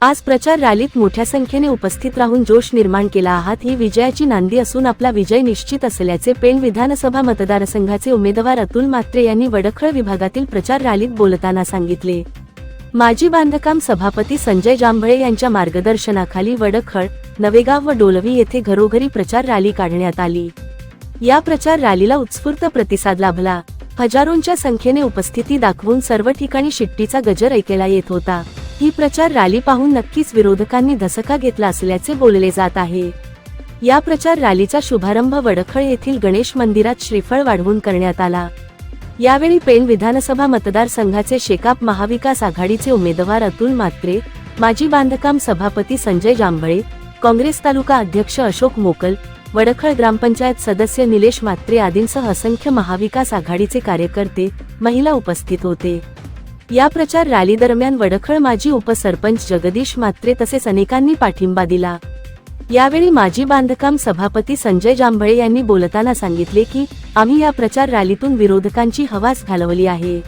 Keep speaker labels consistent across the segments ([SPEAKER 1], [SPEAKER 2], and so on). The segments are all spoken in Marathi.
[SPEAKER 1] आज प्रचार रॅलीत मोठ्या संख्येने उपस्थित राहून जोश निर्माण केला आहात. ही विजयाची नांदी असून आपला विजय निश्चित असल्याचे पेण विधानसभा मतदारसंघाचे उमेदवार अतुल मात्रे यांनी वडखळ विभागातील प्रचार रॅलीत बोलताना सांगितले. माजी बांधकाम सभापती संजय जांभळे यांच्या मार्गदर्शनाखाली वडखळ नवेगाव व डोलवी येथे घरोघरी प्रचार रॅली काढण्यात आली. या प्रचार रॅलीला उत्स्फूर्त प्रतिसाद लाभला. हजारोंच्या संख्येने उपस्थिती दाखवून सर्व ठिकाणी शिट्टीचा गजर ऐकायला येत होता. ही प्रचार रॅली पाहून नक्कीच विरोधकांनी धसका घेतला असल्याचे बोलले जात आहे. या प्रचार रॅलीचा शुभारंभ वडखळ येथील गणेश मंदिरात श्रीफळ वाढवून करण्यात आला. यावेळी पेण विधानसभा मतदारसंघाचे शेकाप महाविकास आघाडीचे उमेदवार अतुल मात्रे माजी बांधकाम सभापती संजय जांभळे काँग्रेस तालुका अध्यक्ष अशोक मोकल वडखळ ग्रामपंचायत सदस्य निलेश मात्रे आदींसह असंख्य महाविकास आघाडीचे कार्यकर्ते महिला उपस्थित होते. या प्रचार रॅली दरम्यान वडखळ माजी उपसरपंच जगदीश मात्रे तसेच अनेकांनी पाठिंबा दिला. यावेळी माजी बांधकाम सभापती संजय जांभळे यांनी बोलताना सांगितले की आम्ही या प्रचार रॅलीतून विरोधकांची हवास घालवली आहे.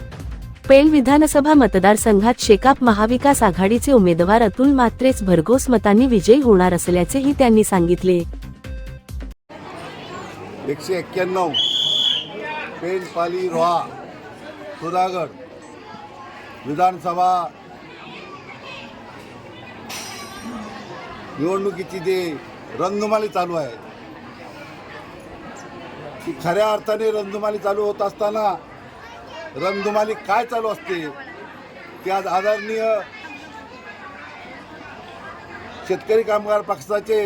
[SPEAKER 1] पेण विधानसभा मतदारसंघात शेकाप महाविकास आघाडीचे उमेदवार अतुल मात्रेच भरघोस मतांनी विजयी होणार असल्याचेही त्यांनी सांगितले.
[SPEAKER 2] एकशे एक्क्याण्णव. पेनपाली रोहा सुधागड. विधानसभा निवडणुकीची जे रंगमाली चालू आहे ती खऱ्या अर्थाने रंगमाली चालू होत असताना रंगमाली काय चालू असते ते आज आदरणीय शेतकरी कामगार पक्षाचे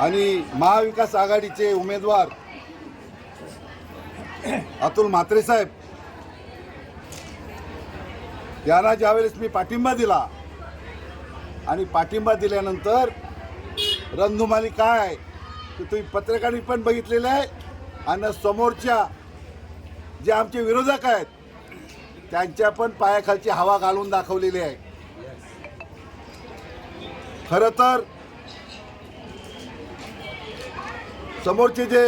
[SPEAKER 2] आणि महाविकास आघाडीचे उमेदवार अतुल म्हात्रे साहेब यांना ज्यावेळेस मी पाठिंबा दिला आणि पाठिंबा दिल्यानंतर रणधुमाली काय आहे? ते तुम्ही पत्रकारांनी पण बघितलेलं आहे आणि समोरच्या जे आमचे विरोधक आहेत त्यांच्या पण पायाखालची हवा घालून दाखवलेली आहे. खरं तर समोरचे जे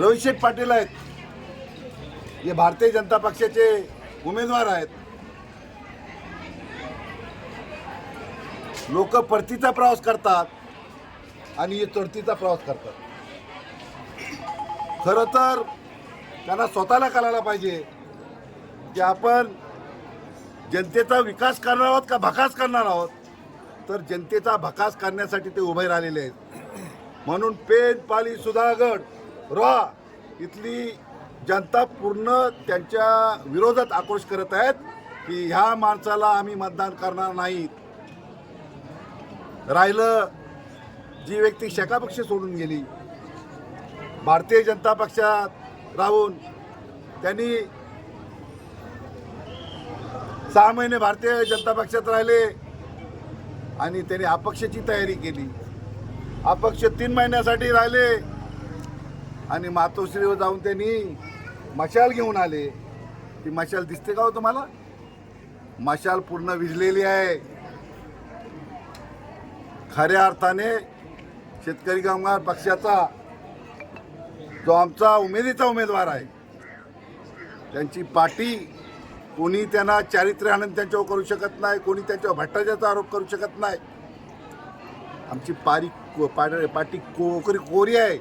[SPEAKER 2] रविशेठ पाटील आहेत जे भारतीय जनता पक्षाचे उमेदवार आहेत लोक परतीचा प्रवास करतात आणि हे चढतीचा प्रवास करतात. खरं तर त्यांना स्वतःला कळायला पाहिजे की आपण जनतेचा विकास करणार आहोत का भकास करणार आहोत? तर जनतेचा भकास करण्यासाठी ते उभे राहिलेले आहेत. म्हणून पेन पाली सुधागड रॉ इथली जनता पूर्ण त्यांच्या विरोधात आक्रोश करत आहेत की ह्या माणसाला आम्ही मतदान करणार नाहीत. राहिलं जी व्यक्ती शेका पक्ष सोडून गेली भारतीय जनता पक्षात राहून त्यांनी सहा महिने भारतीय जनता पक्षात राहिले. आणि त्याने अपक्षाची तयारी केली. अपक्ष तीन महिन्यासाठी राहिले. आणि मातोश्रीवर जाऊन त्यांनी मशाल घेऊन आले. ती मशाल दिसते का हो तुम्हाला? मशाल पूर्ण विजलेली आहे. खऱ्या अर्थाने शेतकरी कामगार पक्षाचा जो आमचा उमेदीचा उमेदवार आहे त्यांची पाठी कोणी त्यांना चारित्र्य आनंद त्यांच्यावर करू शकत नाही कोणी त्यांच्यावर भ्रष्टाचाराचा आरोप करू शकत नाही. आमची पारी को- पाड- पाठी कोकरी कोरी आहे.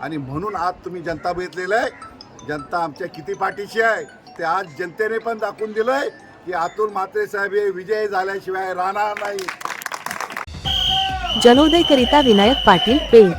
[SPEAKER 2] आणि म्हणून आज तुम्ही जनता बघितलेलं आहे. जनता आमच्या किती पाठीशी आहे. ते आज जनतेने पण दाखवून दिलंय की अतुल म्हात्रे साहेब हे विजय झाल्याशिवाय राहणार नाही.
[SPEAKER 1] जनोदय करिता विनायक पाटील पेण.